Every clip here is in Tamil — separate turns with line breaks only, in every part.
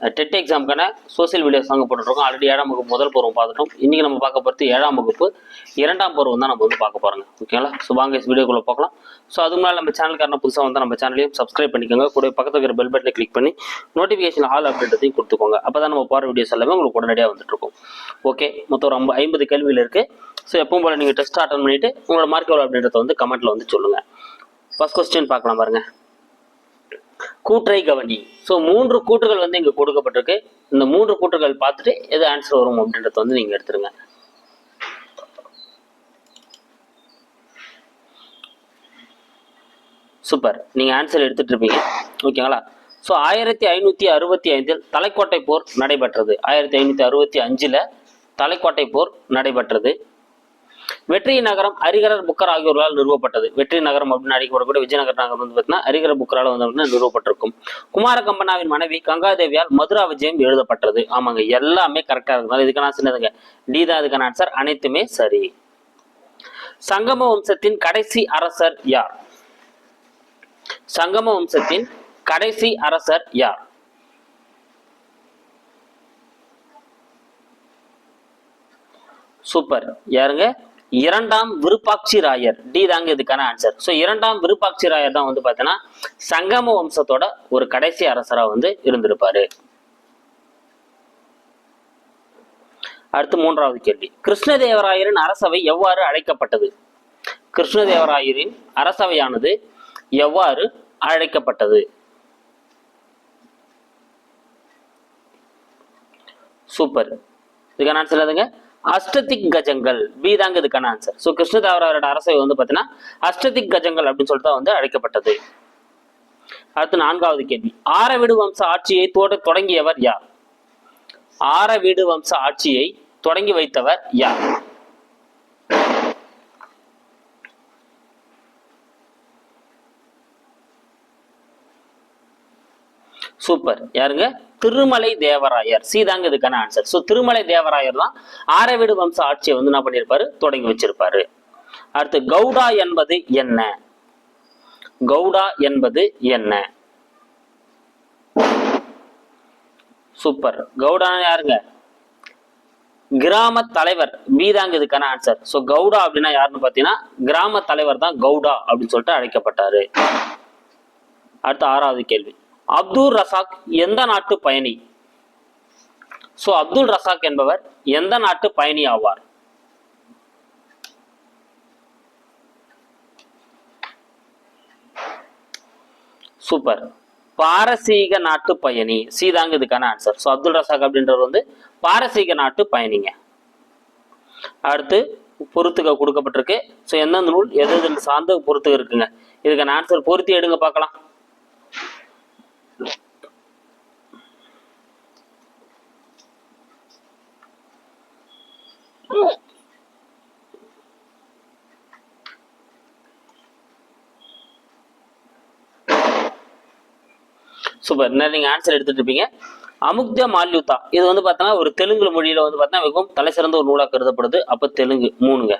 டெட் எக்ஸாமுக்கான சோசியல் வீடியோஸ் வாங்க போட்டுருக்கோம் ஆல்ரெடி ஏழாம் வகுப்பு முதல் பருவம் பார்த்துட்டோம். இன்றைக்கி நம்ம பார்க்க போகிறது ஏழாம் வகுப்பு. இரண்டாம் பருவம் தான் நம்ம வந்து பார்க்க போகிறோங்க ஓகேங்களா ஸோ வாங்க வீடியோக்குள்ளே பார்க்கலாம் ஸோ அது முன்னாடி நம்ம சேனல்காரன புதுசாக வந்து நம்ம சேனலையும் சப்ஸ்கிரைப் பண்ணிக்கோங்க. கூட பக்கத்தில் இருக்கிற பெல் பட்டனை கிளிக் பண்ணி நோட்டிஃபிகேஷன் ஆல் அப்டேட்டையும் கொடுத்துக்கோங்க. அப்போ தான் நம்ம போகிற வீடியோஸ் எல்லாமே உங்களுக்கு உடனடியாக வந்துட்டுருக்கும் ஓகே மொத்தம் ஒரு ஐம்ப- ஐம்பது கேள்வியில் இருக்குது ஸோ எப்பவும் போல் நீங்கள் டெஸ்ட் அட்டன் பண்ணிவிட்டு உங்களோட மார்க் எவ்வளோ அப்படின்றத வந்து கமெண்ட்டில் வந்து சொல்லுங்கள் ஃபஸ்ட் கொஸ்டின் பார்க்கலாம் பாருங்கள் கூற்றை கவனி. ஸோ மூன்று கூற்றுகள் வந்து இங்கே கொடுக்கப்பட்டிருக்கு. இந்த மூன்று கூற்றுகள் பார்த்துட்டு எது ஆன்சர் வரும் அப்படின்றத வந்து நீங்கள் எடுத்துருங்க. சூப்பர் நீங்கள் ஆன்சர் எடுத்துட்டு இருப்பீங்க. ஓகேங்களா ஸோ ஆயிரத்தி ஐநூற்றி அறுபத்தி ஐந்தில் தலைக்கோட்டை போர் நடைபெற்றது. ஆயிரத்தி ஐநூற்றி அறுபத்தி அஞ்சில் தலைக்கோட்டை போர் நடைபெற்றது. வெற்றி நகரம் அரிகரர் புக்கர் ஆகியோர்களால் நிறுவப்பட்டது. வெற்றி நகரம் அப்படின்னு அழைக்கப்படக்கூடிய விஜயநகர் நகரம் வந்து பார்த்தீங்கன்னா அரிகர புக்கரால் வந்து நிறுவப்பட்டிருக்கும். குமார கம்பனாவின் மனைவி கங்காதேவியால் மதுரா விஜயம் எழுதப்பட்டது. ஆமாங்க எல்லாமே கரெக்டாக இருந்தாலும் இதுக்கு சின்னதுங்க. டி தான் இதுக்கான ஆன்சர் அனைத்துமே சரி. சங்கம வம்சத்தின் கடைசி அரசர் யார்? சங்கம வம்சத்தின் கடைசி அரசர் யார்? சூப்பர். யாருங்க? இரண்டாம் விருப்பாட்சி ராயர் டி தாங்க இதுக்கான ஆன்சர் ஸோ இரண்டாம் விருப்பாட்சி ராயர் தான் வந்து பார்த்தீங்கன்னா சங்கம வம்சத்தோட ஒரு கடைசி அரசரா வந்து இருந்திருப்பாரு. அடுத்து மூன்றாவது கேள்வி. கிருஷ்ணதேவராயரின் அரசவை எவ்வாறு அழைக்கப்பட்டது? கிருஷ்ணதேவராயரின் அரசவையானது எவ்வாறு அழைக்கப்பட்டது? சூப்பர் இதுக்கான ஆன்சர் எதுங்க அஷ்டதிக் கஜங்கள். பி தாங்க இதுக்கான ஆன்சர் ஸோ கிருஷ்ணதேவராயரோட அரசவை வந்து பார்த்தீங்கன்னா அஷ்டதிக் கஜங்கள் அப்படின்னு சொல்லிட்டு தான் வந்து அழைக்கப்பட்டது. அடுத்து நான்காவது கேள்வி. ஆரவிடு வம்ச ஆட்சியை தோட தொடங்கியவர் யார்? ஆரவீடு வம்ச ஆட்சியை தொடங்கி வைத்தவர் யார்? சூப்பர் யாருங்க? திருமலை தேவராயர். சி தாங்க இதுக்கான ஆன்சர் ஸோ திருமலை தேவராயர் தான் ஆரவீடு வம்ச ஆட்சியை வந்து என்ன பண்ணியிருப்பாரு தொடங்கி வச்சிருப்பாரு. அடுத்து கவுடா என்பது என்ன? கவுடா என்பது என்ன? சூப்பர் கவுடா யாருங்க? கிராம தலைவர். பி தாங்க இதுக்கான ஆன்சர் ஸோ கவுடா அப்படின்னா யாருன்னு பார்த்தீங்கன்னா கிராம தலைவர் தான் கவுடா அப்படின்னு சொல்லிட்டு அழைக்கப்பட்டாரு. அடுத்த ஆறாவது கேள்வி. அப்துல் ரசாக் எந்த நாட்டு பயணி? ஸோ அப்துல் ரசாக் என்பவர் எந்த நாட்டு பயணி ஆவார்? சூப்பர் பாரசீக நாட்டு பயணி. சீதாங்க இதுக்கான ஆன்சர் ஸோ அப்துல் ரசாக் அப்படின்றவர் வந்து பாரசீக நாட்டு பயணிங்க. அடுத்து பொறுத்துக்க கொடுக்கப்பட்டிருக்கு. ஸோ எந்தெந்த நூல் எது எது சார்ந்த பொறுத்துக்க இருக்குங்க. இதுக்கான ஆன்சர் பொருத்தி எடுங்க பார்க்கலாம். சூப்பர் என்ன நீங்க ஆன்சர் எடுத்துட்டு இருப்பீங்க? அமுக்த மால்யுதா இது வந்து பார்த்தோன்னா ஒரு தெலுங்கு மொழியில வந்து பார்த்தா மிகவும் தலை சிறந்த ஒரு நூலாக கருதப்படுது. அப்போ தெலுங்கு மூணுங்க.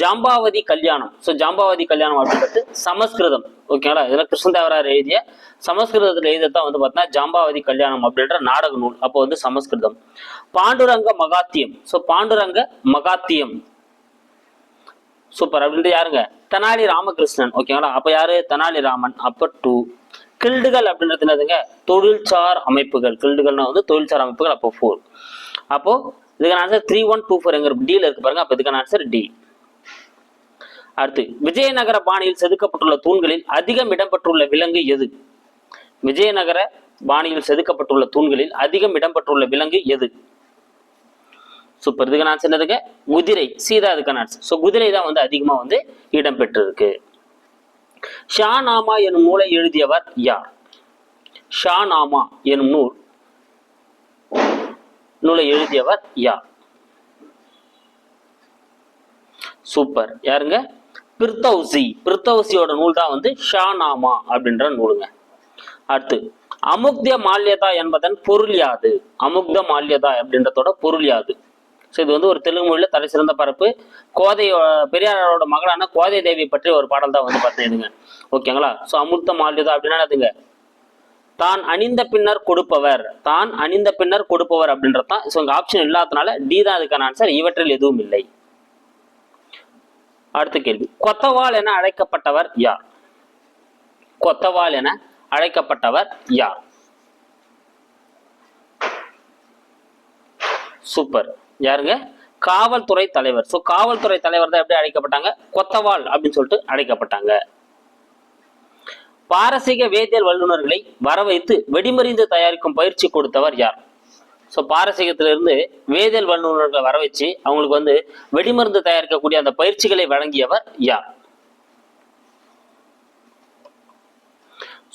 ஜாம்பாவதி கல்யாணம். ஸோ ஜாம்பாவதி கல்யாணம் அப்படின்றது சமஸ்கிருதம். ஓகேங்களா இதெல்லாம் கிருஷ்ணதேவராயர் எழுதிய சமஸ்கிருதத்தில் எழுதத்தான் வந்து பார்த்தீங்கன்னா ஜாம்பாவதி கல்யாணம் அப்படின்ற நாடக நூல். அப்போ வந்து சமஸ்கிருதம். பாண்டுரங்க மகாத்தியம். ஸோ பாண்டுரங்க மகாத்தியம். சூப்பர் அப்படின்ட்டு யாருங்க? தெனாலி ராமகிருஷ்ணன். ஓகேங்களா அப்போ யாரு? தெனாலி ராமன். அப்ப டூ கில்டுகள் அப்படின்றது என்னதுங்க? தொழில்சார் அமைப்புகள். கில்டுகள்னா வந்து தொழில்சார் அமைப்புகள் அப்போ ஃபோர் அப்போ இதுக்கான answer three one two four எங்க டில இருக்கு பாருங்க. அப்போ இதுக்கான ஆன்சர் டி அடுத்து விஜயநகர பாணியில் செதுக்கப்பட்டுள்ள தூண்களில் அதிகம் இடம்பெற்றுள்ள விலங்கு எது? விஜயநகர பாணியில் செதுக்கப்பட்டுள்ள தூண்களில் அதிகம் இடம்பெற்றுள்ள விலங்கு எது? சூப்பர் இதுக்கு நான் என்னதுங்க குதிரை. சீதா இதுக்கான ஆன்சர் ஸோ குதிரை தான் வந்து அதிகமாக வந்து இடம்பெற்றிருக்கு. ஷா நாமா எனும் நூலை எழுதியவர் யார்? ஷா நாமா எனும் நூல் நூலை எழுதியவர் யார்? சூப்பர். யாருங்க? பிர்தௌசி. பிர்தௌசியோட நூல் தான் வந்து ஷா நாமா அப்படின்ற நூலுங்க. அடுத்து அமுக்த மால்யதா என்பதன் பொருள் யாது? அமுக்த மால்யதா அப்படின்றதோட பொருள் யாது? ஸோ இது வந்து ஒரு தெலுங்கு மொழியில் தலை சிறந்த பரப்பு. கோதை பெரியாரோட மகளான கோதை தேவி பற்றி ஒரு பாடல் தான் வந்து பார்த்தீங்க ஓகேங்களா ஸோ அமுக்த மால்யதா அப்படின்னா என்னதுங்க? தான் அணிந்த பின்னர் கொடுப்பவர். தான் அணிந்த பின்னர் கொடுப்பவர் அப்படின்றது தான் ஸோ இங்கே ஆப்ஷன் இல்லாதனால டி தான் அதுக்கான ஆன்சர் இவற்றில் எதுவும் இல்லை. அடுத்த கேள்வி. கொத்தவால் என அழைக்கப்பட்டவர் யார்? கொத்தவால் என அழைக்கப்பட்டவர் யார்? சூப்பர். யாருங்க? காவல்துறை தலைவர். ஸோ காவல்துறை தலைவர் தான் எப்படி அழைக்கப்பட்டாங்க? கொத்தவால் அப்படின்னு சொல்லிட்டு அழைக்கப்பட்டாங்க. பாரசீக வேதியியல் வல்லுநர்களை வர வைத்து வெடிமருந்து தயாரிக்கும் பயிற்சி கொடுத்தவர் யார்? ஸோ பாரசீகத்திலிருந்து வேதியியல் வல்லுநர்களை வர வச்சு அவங்களுக்கு வந்து வெடிமருந்து தயாரிக்கக்கூடிய அந்த பயிற்சிகளை வழங்கியவர் யார்?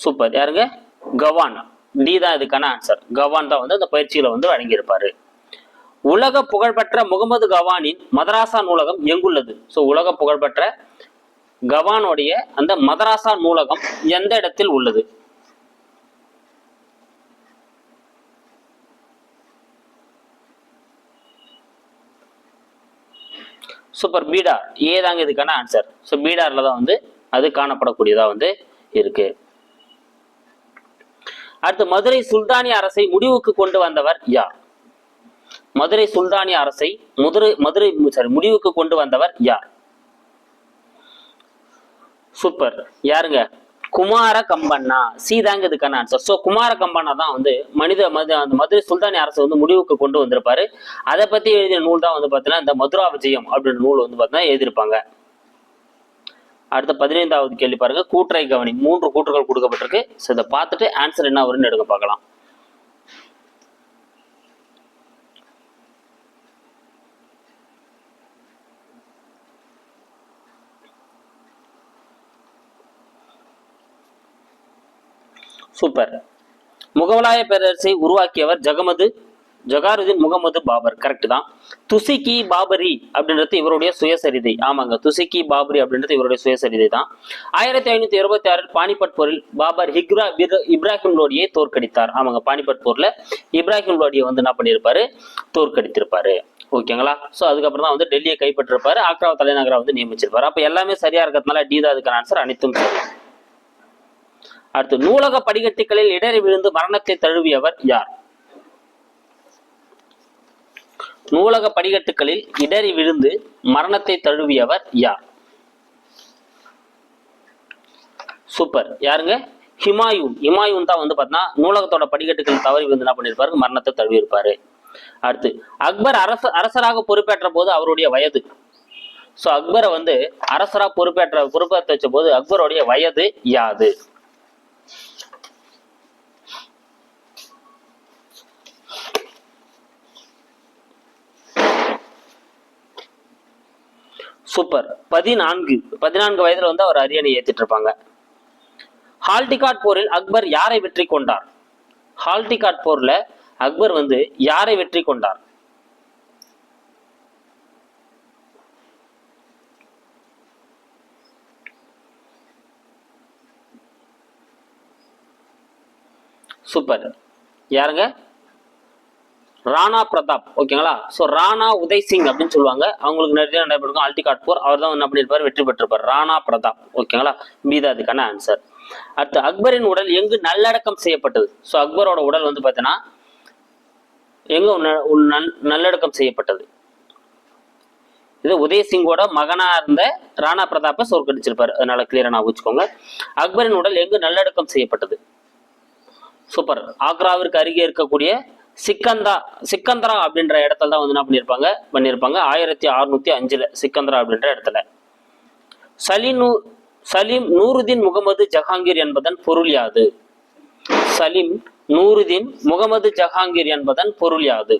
சூப்பர் யாருங்க? கவான். டி தான் இதுக்கான ஆன்சர் கவான் தான் வந்து அந்த பயிற்சிகளை வந்து வழங்கியிருப்பாரு. உலக புகழ்பெற்ற முகமது கவானின் மதராசா நூலகம் எங்குள்ளது? ஸோ உலக புகழ்பெற்ற கவானுடைய அந்த மதராசா நூலகம் எந்த இடத்தில் உள்ளது? சூப்பர் பீடார் ஏ தாங்க இதுக்கான ஆன்சர் ஸோ பீடாரில் தான் வந்து அது காணப்படக்கூடியதாக வந்து இருக்கு. அடுத்து மதுரை சுல்தானிய அரசை முடிவுக்கு கொண்டு வந்தவர் யார்? மதுரை சுல்தானிய அரசை மதுரை மதுரை சாரி முடிவுக்கு கொண்டு வந்தவர் யார்? சூப்பர் யாருங்க? குமார கம்பண்ணா சி தாங்க இதுக்கான ஆன்சர் ஸோ குமார கம்பண்ணா தான் வந்து மனித மது அந்த மதுரை சுல்தானி அரசு வந்து முடிவுக்கு கொண்டு வந்திருப்பாரு. அதை பத்தி எழுதிய நூல் தான் வந்து பார்த்தீங்கன்னா இந்த மதுரா விஜயம் அப்படின்ற நூல் வந்து பார்த்தீங்கன்னா எழுதியிருப்பாங்க. அடுத்த பதினைந்தாவது கேள்வி பாருங்க. கூற்றை கவனி. மூன்று கூற்றுகள் கொடுக்கப்பட்டிருக்கு. ஸோ இதை பார்த்துட்டு ஆன்சர் என்ன வரும்னு எடுக்க பார்க்கலாம். சூப்பர். முகலாய பேரரசை உருவாக்கியவர் ஜகமது ஜகாருதீன் முகமது பாபர். கரெக்ட் தான். துசிகி பாபரி அப்படின்றது இவருடைய சுயசரிதை. ஆமாங்க துசிகி பாபரி அப்படின்றது இவருடைய சுயசரிதை தான். ஆயிரத்தி ஐநூத்தி இருபத்தி ஆறில் பானிபட் போரில் பாபர் ஹிக்ரா இப்ராஹிம் லோடியை தோற்கடித்தார். ஆமாங்க பானிபட் போர்ல இப்ராஹிம் லோடியை வந்து என்ன பண்ணியிருப்பாரு? தோற்கடித்திருப்பாரு. ஓகேங்களா? ஸோ அதுக்கப்புறம் தான் வந்து டெல்லியை கைப்பற்றிருப்பாரு. ஆக்ரா தலைநகரா வந்து நியமிச்சிருப்பாரு. அப்போ எல்லாமே சரியா இருக்கிறதுனால டி தான் அதுக்கான ஆன்சர் அனைத்தும் சரி அடுத்து நூலக படிக்கட்டுகளில் இடறி விழுந்து மரணத்தை தழுவியவர் யார்? நூலக படிக்கட்டுகளில் இடறி விழுந்து மரணத்தை தழுவியவர் யார்? சூப்பர் யாருங்க? ஹிமாயூன். ஹிமாயூன் தான் வந்து பார்த்தீங்கன்னா நூலகத்தோட படிக்கட்டுகள் தவறி விழுந்து என்ன பண்ணியிருப்பாரு மரணத்தை தழுவியிருப்பாரு. அடுத்து அக்பர் அரச அரசராக பொறுப்பேற்ற போது அவருடைய வயது. ஸோ அக்பரை வந்து அரசரா பொறுப்பேற்ற பொறுப்பேற்ற வச்ச போது அக்பருடைய வயது யாது? சூப்பர் பதினான்கு. பதினான்கு வயதுல வந்து அவர் அரியணை ஏற்றிட்டு இருப்பாங்க ஹால்டிகாட் போரில் அக்பர் யாரை வெற்றி கொண்டார்? ஹால்டிகாட் போர்ல அக்பர் வந்து யாரை வெற்றி கொண்டார்? சூப்பர் யாருங்க? ராணா பிரதாப் ஓகேங்களா? ஸோ ராணா உதய் சிங் அப்படின்னு சொல்லுவாங்க. அவங்களுக்கு நிறைய நடைபெறும். ஆல்டிகாட் போர். அவர் தான் என்ன பண்ணியிருப்பார்? வெற்றி பெற்றிருப்பார். ராணா பிரதாப் ஓகேங்களா? மீதா அதுக்கான ஆன்சர் அடுத்து அக்பரின் உடல் எங்கு நல்லடக்கம் செய்யப்பட்டது? ஸோ அக்பரோட உடல் வந்து பார்த்தீங்கன்னா எங்க ந- நல்- நல்லடக்கம் செய்யப்பட்டது? இது உதயசிங்கோட மகனா இருந்த ராணா பிரதாப்பை சோர்கடிச்சிருப்பார் அதனால கிளியரா நான் வச்சுக்கோங்க. அக்பரின் உடல் எங்கு நல்லடக்கம் செய்யப்பட்டது? சூப்பர் ஆக்ராவிற்கு அருகே இருக்கக்கூடிய சிக்கந்தா சிக்கந்தரா அப்படின்ற இடத்துல தான் வந்து என்ன பண்ணியிருப்பாங்க பண்ணியிருப்பாங்க ஆயிரத்தி அறுநூத்தி அஞ்சுல சிக்கந்தரா அப்படின்ற இடத்துல. சலீனு சலீம் நூருதீன் முகமது ஜஹாங்கீர் என்பதன் பொருள் யாது? சலீம் நூருதீன் முகமது ஜஹாங்கீர் என்பதன் பொருள் யாது?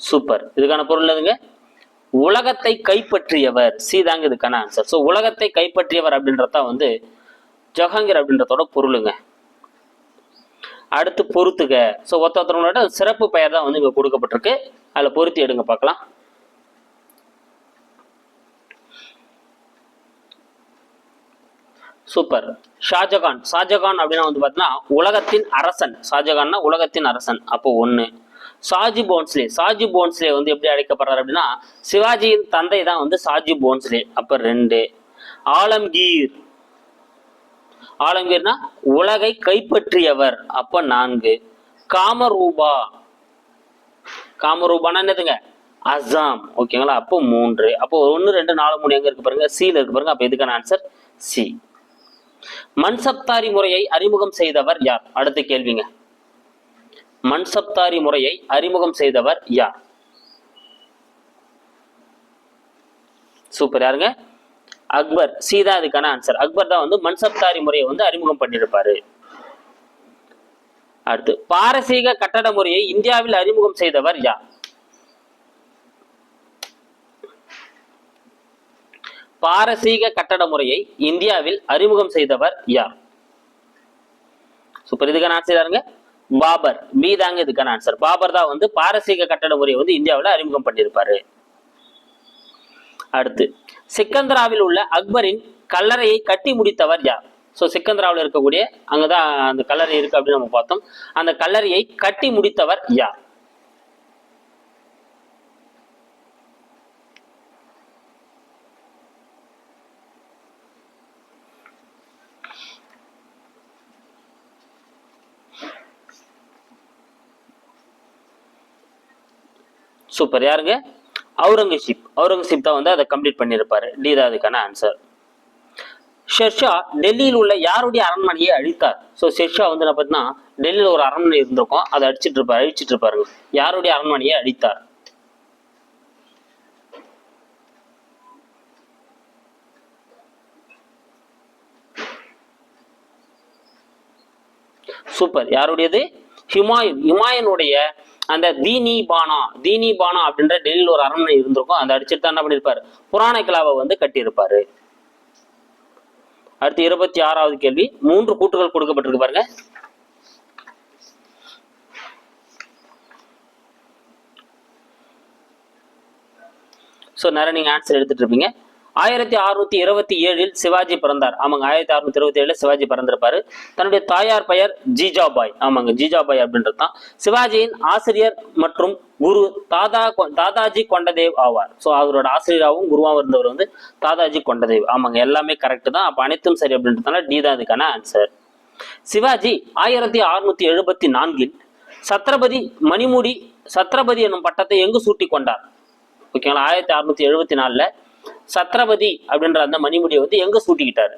சூப்பர். இதுக்கான பொருள் எதுங்க உலகத்தை கைப்பற்றியவர். சி தாங்க இதுக்கான ஆன்சர் ஸோ உலகத்தை கைப்பற்றியவர் அப்படின்றத வந்து ஜஹாங்கீர் அப்படின்றதோட பொருளுங்க. அடுத்து பொறுத்துக ஸோ ஒருத்த ஒருத்தவங்களோட சிறப்பு பெயர் தான் வந்து இங்கே கொடுக்கப்பட்டிருக்கு. அதில் பொருத்தி எடுங்க பார்க்கலாம். சூப்பர் ஷாஜகான். ஷாஜகான் அப்படின்னா வந்து பார்த்தீங்கன்னா உலகத்தின் அரசன். ஷாஜகான்னா உலகத்தின் அரசன். அப்போ ஒன்று சாஜி போன்ஸ்லே. சாஜி போன்ஸ்லே வந்து எப்படி அழைக்கப்படுறாரு அப்படின்னா சிவாஜியின் தந்தை தான் வந்து சாஜி போன்ஸ்லே. அப்போ ரெண்டு. ஆலம்கீர். ஆலங்கீர்னா உலகை கைப்பற்றியவர். அப்போ நான்கு. காமரூபா. காமரூபானா என்னதுங்க? அசாம். ஓகேங்களா? அப்போ மூன்று. அப்போ ஒன்று ரெண்டு நாலு மூணு எங்க இருக்கு பாருங்க? சில இருக்கு பாருங்க. அப்போ இதுக்கான ஆன்சர் சி மன்சப்தாரி முறையை அறிமுகம் செய்தவர் யார்? அடுத்த கேள்விங்க. மன்சப்தாரி முறையை அறிமுகம் செய்தவர் யார்? சூப்பர். யாருங்க? அக்பர் சீதா இதுக்கான ஆன்சர் அக்பர் தான் வந்து மன்சப்தாரி முறையை வந்து அறிமுகம் பண்ணியிருப்பாரு. அடுத்து பாரசீக கட்டட முறையை இந்தியாவில் அறிமுகம் செய்தவர் யார்? பாரசீக கட்டட முறையை இந்தியாவில் அறிமுகம் செய்தவர் யார்? சூப்பர் இதுக்கான ஆன்சர் யாருங்க? பாபர். பி தாங்க இதுக்கான ஆன்சர் பாபர் தான் வந்து பாரசீக கட்டட முறையை வந்து இந்தியாவில் அறிமுகம் பண்ணியிருப்பாரு. அடுத்து சிக்கந்தராவில் உள்ள அக்பரின் கல்லறையை கட்டி முடித்தவர் யார்? ஸோ சிக்கந்தராவில் இருக்கக்கூடிய அங்கதான் அந்த கல்லறை இருக்கு அப்படின்னு நம்ம பார்த்தோம். அந்த கல்லறையை கட்டி முடித்தவர் யார்? சூப்பர் யாருங்க? அவுரங்கசீப். அவுரங்கசீப் தான் வந்து அதை கம்ப்ளீட் பண்ணியிருப்பாரு. டி தான் அதுக்கான ஆன்சர் ஷெர்ஷா டெல்லியில் உள்ள யாருடைய அரண்மனையை அழித்தார்? ஸோ ஷெர்ஷா வந்து என்ன பார்த்தீங்கன்னா டெல்லியில் ஒரு அரண்மனை இருந்திருக்கும். அதை அடிச்சிட்டு இருப்பாரு அழிச்சிட்டு இருப்பாருங்க. யாருடைய அரண்மனையை அழித்தார்? சூப்பர் யாருடையது? ஹுமாயூன் ஹிமாயனுடைய அந்த தீனி பானா தீனி பானா அப்படின்ற டெல்லியில் ஒரு அரண்மனை இருந்திருக்கும். அந்த அடிச்சுட்டு தான் என்ன பண்ணியிருப்பார் புராண கிலாவை வந்து கட்டியிருப்பாரு. அடுத்து இருபத்தி ஆறாவது கேள்வி. மூன்று கூட்டுகள் கொடுக்கப்பட்டிருக்கு பாருங்க. ஸோ நிறைய நீங்க ஆன்சர் எடுத்துட்டு இருப்பீங்க. ஆயிரத்தி அறுநூத்தி இருபத்தி ஏழில் சிவாஜி பிறந்தார். ஆமாங்க ஆயிரத்தி அறுநூத்தி இருபத்தி ஏழுல சிவாஜி பிறந்திருப்பாரு. தன்னுடைய தாயார் பெயர் ஜிஜாபாய். ஆமாங்க ஜிஜாபாய் அப்படின்றது தான். சிவாஜியின் ஆசிரியர் மற்றும் குரு தாதா கொ- தாதாஜி கொண்டதேவ் ஆவார். ஸோ அவரோட ஆசிரியராகவும் குருவாகவும் இருந்தவர் வந்து தாதாஜி கொண்டதேவ். ஆமாங்க எல்லாமே கரெக்ட் தான். அப்போ அனைத்தும் சரி அப்படின்றதுனால டி தான் இதுக்கான ஆன்சர் சிவாஜி ஆயிரத்தி அறுநூத்தி எழுபத்தி நான்கில் சத்ரபதி மணிமுடி சத்ரபதி என்னும் பட்டத்தை எங்கு சூட்டி கொண்டார்? ஓகேங்களா ஆயிரத்தி அறுநூத்தி எழுபத்தி நாலுல சத்ரபதி அப்படின்ற அந்த மணிமுடியை வந்து எங்க சூட்டிக்கிட்டாரு?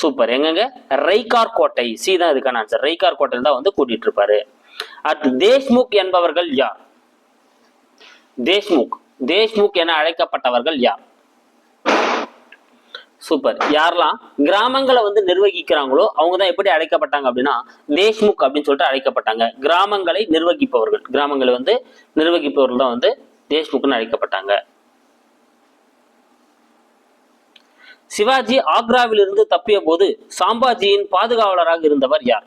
சூப்பர். எங்கங்க? ரைகார் கோட்டை. சி தான் இதுக்கான ஆன்சர் ரைகார் கோட்டையில் தான் வந்து கூட்டிட்டு இருப்பாரு அடுத்து தேஷ்முக் என்பவர்கள் யார்? தேஷ்முக் தேஷ்முக் என அழைக்கப்பட்டவர்கள் யார்? சூப்பர். யாரெல்லாம் கிராமங்களை வந்து நிர்வகிக்கிறாங்களோ அவங்க தான் எப்படி அழைக்கப்பட்டாங்க அப்படின்னா தேஷ்முக் அப்படின்னு சொல்லிட்டு அழைக்கப்பட்டாங்க. கிராமங்களை நிர்வகிப்பவர்கள். கிராமங்களை வந்து நிர்வகிப்பவர்கள் தான் வந்து தேஷ்முக்னு அழைக்கப்பட்டாங்க. சிவாஜி ஆக்ராவிலிருந்து தப்பிய போது சாம்பாஜியின் பாதுகாவலராக இருந்தவர் யார்?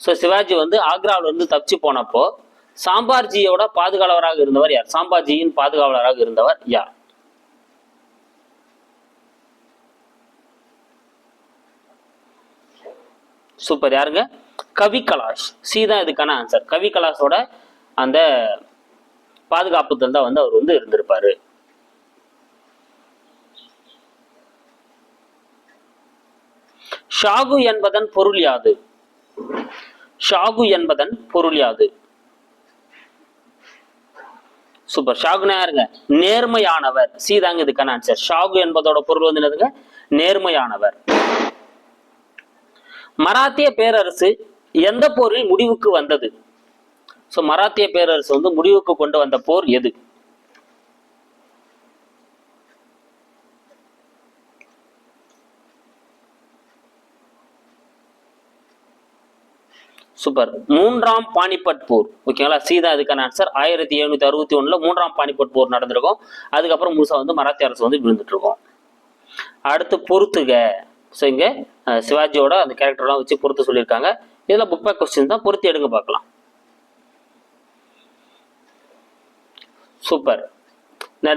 ஸோ சிவாஜி வந்து ஆக்ராவில இருந்து தப்பிச்சு போனப்போ சாம்பார்ஜியோட பாதுகாவலராக இருந்தவர் யார்? சாம்பாஜியின் பாதுகாவலராக இருந்தவர் யார்? சூப்பர் யாருங்க? கவி கலாஷ். சி தான் இதுக்கான ஆன்சர் கவி கலாஷோட அந்த பாதுகாப்புத்தில் தான் வந்து அவர் வந்து இருந்திருப்பாரு. ஷாகு என்பதன் பொருள் யாது? ஷாகு என்பதன் பொருள் யாது? சூப்பர் ஷாகுனா யாருங்க? நேர்மையானவர். சீதாங்க இதுக்கான ஆன்சர் ஷாகு என்பதோட பொருள் வந்து என்னதுங்க? நேர்மையானவர். மராத்திய பேரரசு எந்த போரில் முடிவுக்கு வந்தது? ஸோ மராத்திய பேரரசு வந்து முடிவுக்கு கொண்டு வந்த போர் எது? சூப்பர் மூன்றாம் பானிபட் போர். ஓகேங்களா சீதா இதுக்கான ஆன்சர் ஆயிரத்தி எழுநூத்தி அறுபத்தி ஒண்ணுல மூன்றாம் பானிபட் போர் நடந்திருக்கும். அதுக்கப்புறம் முழுசா வந்து மராத்திய அரசு வந்து விழுந்துட்டு இருக்கும். அடுத்து பொறுத்துக. ஸோ இங்க சிவாஜியோட அந்த கேரக்டர்லாம் வச்சு பொறுத்து சொல்லியிருக்காங்க. இதில் புக் பேக் கொஸ்டின் தான் பொறுத்து எடுங்க பார்க்கலாம். சூப்பர்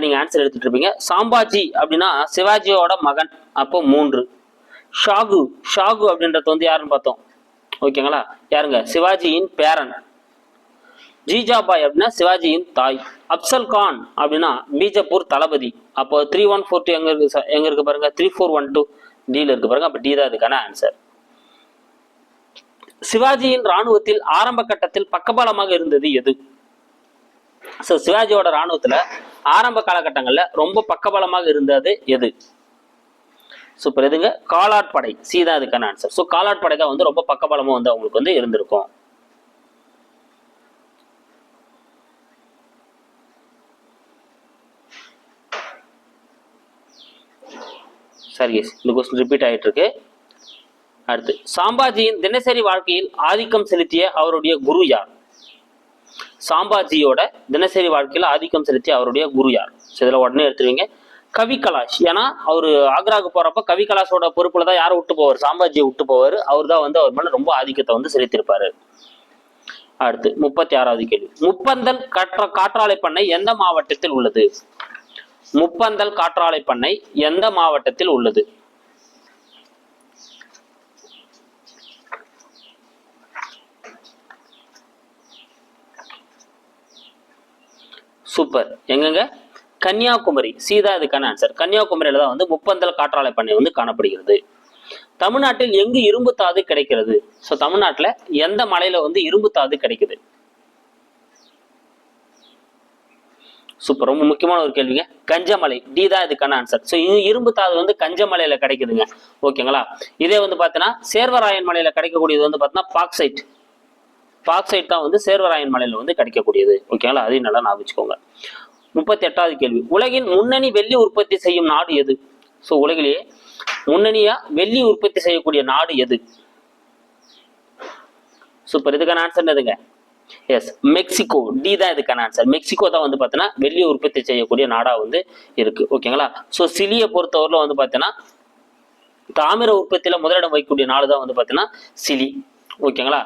நீங்கள் ஆன்சர் எடுத்துட்டு இருப்பீங்க. சாம்பாஜி அப்படின்னா சிவாஜியோட மகன். அப்போ மூன்று. ஷாகு ஷாகு அப்படின்றது வந்து யாருன்னு பார்த்தோம்? ஓகேங்களா யாருங்க? சிவாஜியின் பேரன். ஜிஜாபாய் அப்படின்னா சிவாஜியின் தாய். அப்சல் கான் அப்படின்னா பீஜப்பூர் தளபதி. அப்போ த்ரீ ஒன் ஃபோர் டூ எங்க இருக்கு sir? எங்க இருக்கு பாருங்க? த்ரீ ஃபோர் ஒன் டூ டீல இருக்கு பாருங்க. அப்ப டி தான் இதுக்கான ஆன்சர் சிவாஜியின் ராணுவத்தில் ஆரம்ப கட்டத்தில் பக்கபலமாக இருந்தது எது? ஸோ சிவாஜியோட ராணுவத்துல ஆரம்ப காலகட்டங்கள்ல ரொம்ப பக்கபலமாக இருந்தது எது? சூப்பர் எதுங்க காலாட்படை. சீதா சி தான் இதுக்கான ஆன்சர் ஸோ காலாட்படை தான் வந்து ரொம்ப பக்கபலமா வந்து அவங்களுக்கு வந்து இருந்திருக்கும். சாரி இந்த கொஸ்டின் ரிப்பீட் ஆகிட்டு இருக்கு அடுத்து சாம்பாஜியின் தினசரி வாழ்க்கையில் ஆதிக்கம் செலுத்திய அவருடைய குரு யார்? சாம்பாஜியோட தினசரி வாழ்க்கையில ஆதிக்கம் செலுத்திய அவருடைய குரு யார்? ஸோ இதில் உடனே எடுத்துருவீங்க. கவி கலாஷ் ஏன்னா அவர் ஆக்ராவுக்கு போறப்ப கவி கலாஷோட பொறுப்புல தான் யாரும் விட்டு போவார். சாம்பாஜியை விட்டு போவார். அவர் தான் வந்து அவர் மேல ரொம்ப ஆதிக்கத்தை வந்து செலுத்தியிருப்பாரு. அடுத்து முப்பத்தி ஆறாவது கேள்வி. முப்பந்தல் கற்ற காற்றாலை பண்ணை எந்த மாவட்டத்தில் உள்ளது? முப்பந்தல் காற்றாலை பண்ணை எந்த மாவட்டத்தில் உள்ளது? சூப்பர். எங்கங்க? கன்னியாகுமரி. சீதா இதுக்கான ஆன்சர் கன்னியாகுமரியில தான் வந்து முப்பந்தல் காற்றாலை பண்ணை வந்து காணப்படுகிறது. தமிழ்நாட்டில் எங்கு இரும்பு தாது கிடைக்கிறது? ஸோ தமிழ்நாட்டுல எந்த மலையில வந்து இரும்பு தாது கிடைக்குது? சூப்பர் ரொம்ப முக்கியமான ஒரு கேள்விங்க. கஞ்சமலை. டி தான் இதுக்கான ஆன்சர் ஸோ இரும்பு தாது வந்து கஞ்சமலையில கிடைக்குதுங்க. ஓகேங்களா இதே வந்து பார்த்தீங்கன்னா சேர்வராயன் மலையில கிடைக்கக்கூடியது வந்து பார்த்தீங்கன்னா பாக்சைட். பாக்சைட் தான் வந்து சேர்வராயன் மலையில வந்து கிடைக்கக்கூடியது. ஓகேங்களா அதையும் நல்லா ஞாபகம் வச்சுக்கோங்க முப்பத்தி எட்டாவது கேள்வி. உலகின் முன்னணி வெள்ளி உற்பத்தி செய்யும் நாடு எது? ஸோ உலகிலேயே முன்னணியா வெள்ளி உற்பத்தி செய்யக்கூடிய நாடு எது? சூப்பர் இதுக்கான ஆன்சர் எதுங்க எஸ் மெக்சிகோ டி தான் இதுக்கான ஆன்சர் மெக்சிகோ தான் வந்து பார்த்தீங்கன்னா வெள்ளி உற்பத்தி செய்யக்கூடிய நாடாக வந்து இருக்கு. ஓகேங்களா ஸோ சிலியை பொறுத்தவரையில வந்து பார்த்தீங்கன்னா தாமிர உற்பத்தியில முதலிடம் வைக்கக்கூடிய நாடு தான் வந்து பார்த்தீங்கன்னா சிலி. ஓகேங்களா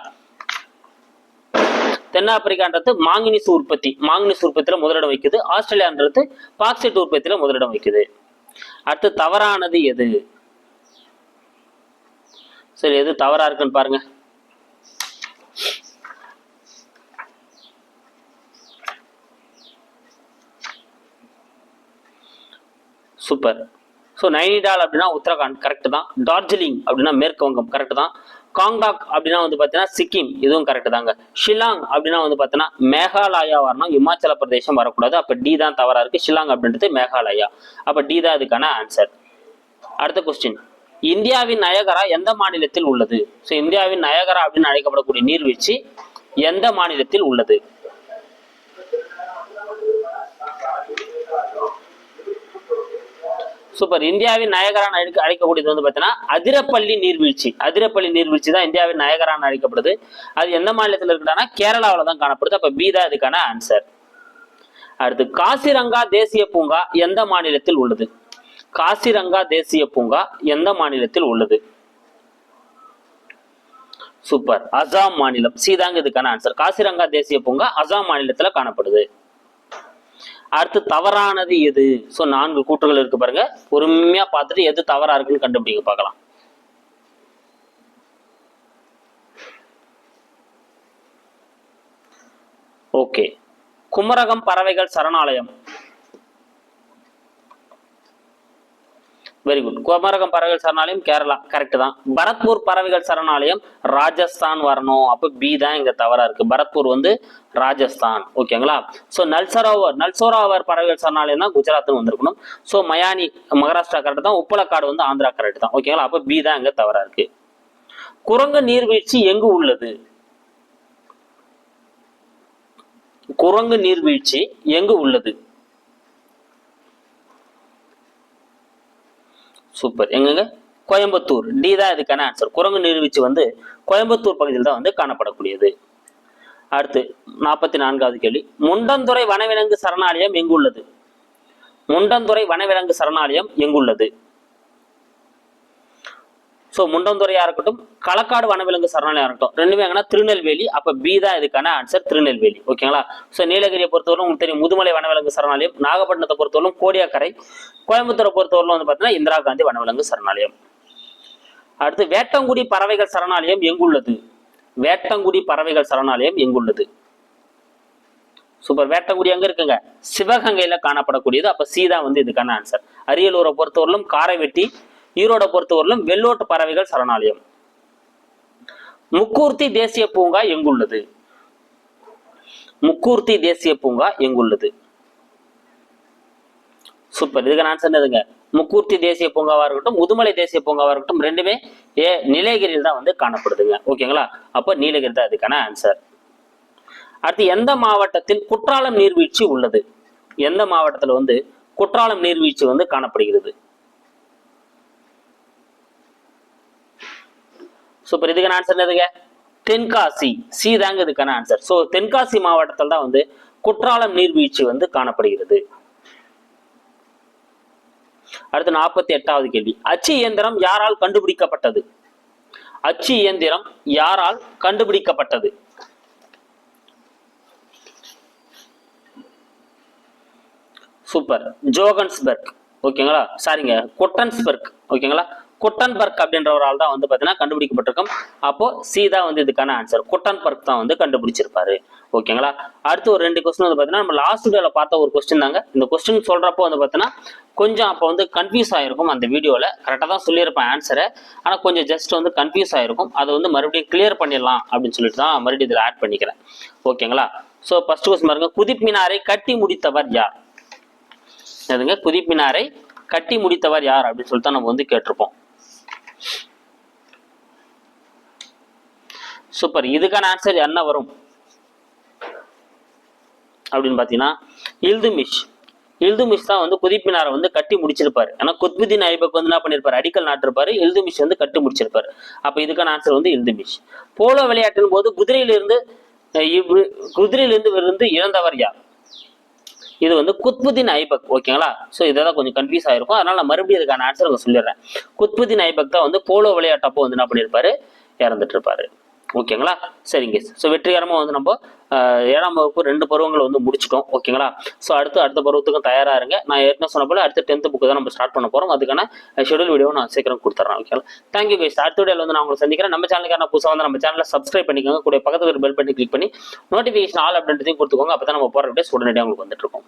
தென்னாப்பிரிக்கான்றது மாங்கனீஸ் உற்பத்தி. மாங்கனீஸ் உற்பத்தியில முதலிடம் வைக்குது ஆஸ்திரேலியான்றது பாக்சைட் உற்பத்தியில முதலிடம் வைக்குது அடுத்து தவறானது எது? சரி எது தவறா இருக்குன்னு பாருங்க. சூப்பர் ஸோ நைனிடால் அப்படின்னா உத்தரகாண்ட் கரெக்ட் தான். டார்ஜிலிங் அப்படின்னா மேற்கு வங்கம் கரெக்ட் தான். காங்காக் அப்படின்னா வந்து பார்த்தீங்கன்னா சிக்கிம் இதுவும் கரெக்ட் தாங்க. ஷில்லாங் அப்படின்னா வந்து பார்த்தீங்கன்னா மேகாலயா வரணும். இமாச்சல பிரதேசம் வரக்கூடாது. அப்போ டி தான் தவறா இருக்கு. ஷில்லாங் அப்படின்றது மேகாலயா. அப்போ டி தான் இதுக்கான ஆன்சர் அடுத்த கொஸ்டின் இந்தியாவின் நயகரா எந்த மாநிலத்தில் உள்ளது? ஸோ இந்தியாவின் நயகரா அப்படின்னு அழைக்கப்படக்கூடிய நீர்வீழ்ச்சி எந்த மாநிலத்தில் உள்ளது? சூப்பர். இந்தியாவின் நயகரான் அழைக்க அழைக்கக்கூடியது வந்து பார்த்தீங்கன்னா அதிரப்பள்ளி நீர்வீழ்ச்சி. அதிரப்பள்ளி நீர்வீழ்ச்சி தான் இந்தியாவின் நயகரான் அழைக்கப்படுது. அது எந்த மாநிலத்தில் இருக்குன்னா கேரளாவில் தான் காணப்படுது. அப்போ பி தான் இதுக்கான ஆன்சர் அடுத்து காசிரங்கா தேசிய பூங்கா எந்த மாநிலத்தில் உள்ளது? காசிரங்கா தேசிய பூங்கா எந்த மாநிலத்தில் உள்ளது? சூப்பர். அசாம் மாநிலம். சீதாங்க இதுக்கான ஆன்சர் காசிரங்கா தேசிய பூங்கா அசாம் மாநிலத்தில் காணப்படுது. அடுத்து தவறானது எது? ஸோ நான்கு கூற்றுகள் இருக்கு பாருங்க. பொறுமையா பார்த்துட்டு எது தவறா இருக்குன்னு கண்டுபிடிங்க பார்க்கலாம். ஓகே குமரகம் பறவைகள் சரணாலயம். வெரி குட் குமரகம் பறவைகள் சரணாலயம் கேரளா. கரெக்ட் தான். பரத்பூர் பறவைகள் சரணாலயம் ராஜஸ்தான் வரணும். அப்போ பி தான் இங்க தவறா இருக்கு. பரத்பூர் வந்து ராஜஸ்தான். ஓகேங்களா ஸோ நல்சரோவர் நல்சோராவர் பறவைகள் சரணாலயம் தான் குஜராத்னு வந்திருக்கணும். ஸோ மயானி மகாராஷ்டிரா கரெக்ட் தான். உப்பலக்காடு வந்து ஆந்திரா கரெக்ட் தான். ஓகேங்களா அப்போ பி தான் இங்க தவறா இருக்கு. குரங்கு நீர்வீழ்ச்சி எங்கு உள்ளது? குரங்கு நீர்வீழ்ச்சி எங்கு உள்ளது? சூப்பர் எங்கங்க? கோயம்புத்தூர். டி தான் இதுக்கான ஆன்சர் குரங்கு நீர்வீழ்ச்சி வந்து கோயம்புத்தூர் பகுதியில் தான் வந்து காணப்படக்கூடியது. அடுத்து நாற்பத்தி நான்காவது கேள்வி. முண்டந்துறை வனவிலங்கு சரணாலயம் எங்குள்ளது முண்டந்துறை வனவிலங்கு சரணாலயம் எங்குள்ளது ஸோ முண்டந்துறையா இருக்கட்டும் களக்காடு வனவிலங்கு சரணாலயம் இருக்கட்டும் ரெண்டுமே எங்கன்னா திருநெல்வேலி அப்ப பி தான் இதுக்கான ஆன்சர் திருநெல்வேலி ஓகேங்களா ஸோ நீலகிரியை பொறுத்தவரை உங்களுக்கு தெரியும் முதுமலை வனவிலங்கு சரணாலயம் நாகப்பட்டினத்தை பொறுத்தவரைக்கும் கோடியாக்கரை கோயம்புத்தூரை பொறுத்தவரையிலும் வந்து பார்த்தீங்கன்னா இந்திரா காந்தி வனவிலங்கு சரணாலயம் அடுத்து வேட்டங்குடி பறவைகள் சரணாலயம் எங்குள்ளது? வேட்டங்குடி பறவைகள் சரணாலயம் எங்குள்ளது? சூப்பர் வேட்டங்குடி எங்க இருக்குங்க? சிவகங்கையில காணப்படக்கூடியது அப்ப சீதா வந்து இதுக்கான ஆன்சர் அரியலூரை பொறுத்தவரையிலும் காரைவெட்டி ஈரோட பொறுத்தவரையிலும் வெள்ளோட்டு பறவைகள் சரணாலயம். முக்கூர்த்தி தேசிய பூங்கா எங்குள்ளது? முக்கூர்த்தி தேசிய பூங்கா எங்குள்ளது? சூப்பர் இதுக்கு நான் சொன்னதுங்க. முக்கூர்த்தி தேசிய பூங்காவா இருக்கட்டும் முதுமலை தேசிய பூங்காவா இருக்கட்டும் ரெண்டுமே ஏ நீலகிரியில் தான் வந்து காணப்படுதுங்க. ஓகேங்களா? அப்போ நீலகிரி தான் இதுக்கான ஆன்சர் அடுத்து எந்த மாவட்டத்தில் குற்றாலம் நீர்வீழ்ச்சி உள்ளது? எந்த மாவட்டத்தில் வந்து குற்றாலம் நீர்வீழ்ச்சி வந்து காணப்படுகிறது? சூப்பர். இதுக்கான ஆன்சர் என்னதுங்க தென்காசி. சி தாங்க இதுக்கான ஆன்சர் ஸோ தென்காசி மாவட்டத்தில் தான் வந்து குற்றாலம் நீர்வீழ்ச்சி வந்து காணப்படுகிறது. அடுத்து நாற்பத்தி எட்டாவது கேள்வி. அச்சு இயந்திரம் யாரால் கண்டுபிடிக்கப்பட்டது? அச்சு இயந்திரம் யாரால் கண்டுபிடிக்கப்பட்டது? சூப்பர். ஜோகன்ஸ்பெர்க். ஓகேங்களா? சாரிங்க கொட்டன்ஸ்பெர்க். ஓகேங்களா? கொட்டன்பர்க் அப்படின்ற ஒரு ஆள் தான் வந்து பார்த்தீங்கன்னா கண்டுபிடிக்கப்பட்டிருக்கும். அப்போ சி தான் வந்து இதுக்கான ஆன்சர் குட்டன்பர்க் தான் வந்து கண்டுபிடிச்சிருப்பாரு. ஓகேங்களா? அடுத்து ஒரு ரெண்டு கொஸ்டின் வந்து பார்த்தீங்கன்னா நம்ம லாஸ்ட் வீடியோவில் பார்த்த ஒரு கொஸ்டின் தாங்க. இந்த கொஸ்டின் சொல்றப்போ வந்து பார்த்தீங்கன்னா கொஞ்சம் அப்போ வந்து கன்ஃபியூஸ் ஆயிருக்கும் அந்த வீடியோவில் கரெக்டாக தான் சொல்லியிருப்பேன் ஆன்சரை ஆனால் கொஞ்சம் ஜஸ்ட் வந்து கன்ஃபியூஸ் ஆயிருக்கும். அதை வந்து மறுபடியும் கிளியர் பண்ணிடலாம் அப்படின்னு சொல்லிட்டு தான் மறுபடியும் இதில் ஆட் பண்ணிக்கிறேன். ஓகேங்களா? ஸோ ஃபர்ஸ்ட் கொஸ்டின் பாருங்க. குதிப் மினாரை கட்டி முடித்தவர் யார்? எதுங்க குதிப்பினாரை கட்டி முடித்தவர் யார்? அப்படின்னு சொல்லிட்டு தான் நம்ம வந்து கேட்டிருப்போம். சூப்பர் இதுக்கான ஆன்சர் என்ன வரும்? அப்படின்னு பார்த்தீங்கன்னா இல்துமிஷ் இல்துமிஷ் தான் வந்து குதிப்பினாரை வந்து கட்டி முடிச்சிருப்பாரு. ஏன்னா குத்புதீன் ஐபக் வந்து என்ன பண்ணியிருப்பார் அடிக்கல் நாட்டிருப்பாரு. இல்துமிஷ் வந்து கட்டி முடிச்சிருப்பாரு. அப்போ இதுக்கான ஆன்சர் வந்து இல்துமிஷ் போலோ விளையாட்டின் போது குதிரையிலிருந்து இவ்- குதிரையிலிருந்து விழுந்து இறந்தவர் யார்? இது வந்து குத்புதீன் ஐபக் ஓகேங்களா ஸோ இதெல்லாம் கொஞ்சம் கன்ஃபியூஸ் ஆயிருக்கும். அதனால நான் மறுபடியும் இதுக்கான ஆன்சர் உங்களுக்கு சொல்லிடுறேன். குத்புதீன் ஐபக் தான் வந்து போலோ விளையாட்டப்போ வந்து என்ன பண்ணியிருப்பாரு இறந்துட்டு இருப்பாரு ஓகேங்களா? சரிங்க. ஸோ வெற்றிகரமாக வந்து நம்ம ஏழாம் வகுப்பு ரெண்டு பருவங்களை வந்து முடிச்சிட்டோம். ஓகேங்களா? ஸோ அடுத்து அடுத்த பருவத்துக்கும் தயாராக இருங்க. நான் ஏற்கனவே சொன்ன போல அடுத்த டென்த் புக்கு தான் நம்ம ஸ்டார்ட் பண்ண போகிறோம் அதுக்கான ஷெடியூல் வீடியோ நான் சீக்கிரம் கொடுத்துட்றேன் ஓகேங்களா தேங்க்யூ கைஸ் அடுத்த வீடியோவில் வந்து நான் உங்களை சந்திக்கிறேன். நம்ம சேனலுக்கான புதுசாக வந்து நம்ம சேனலில் சப்ஸ்கிரைப் பண்ணிக்கோங்க. கூட பக்கத்துல பெல் பண்ணி கிளிக் பண்ணி நோட்டிஃபிகேஷன் ஆல் அப்படின்றதையும் கொடுத்துக்கோங்க. அப்போ தான் நம்ம போகிற வீடியோஸ் உடனடியாக உங்களுக்கு வந்துட்டு இருக்கும்.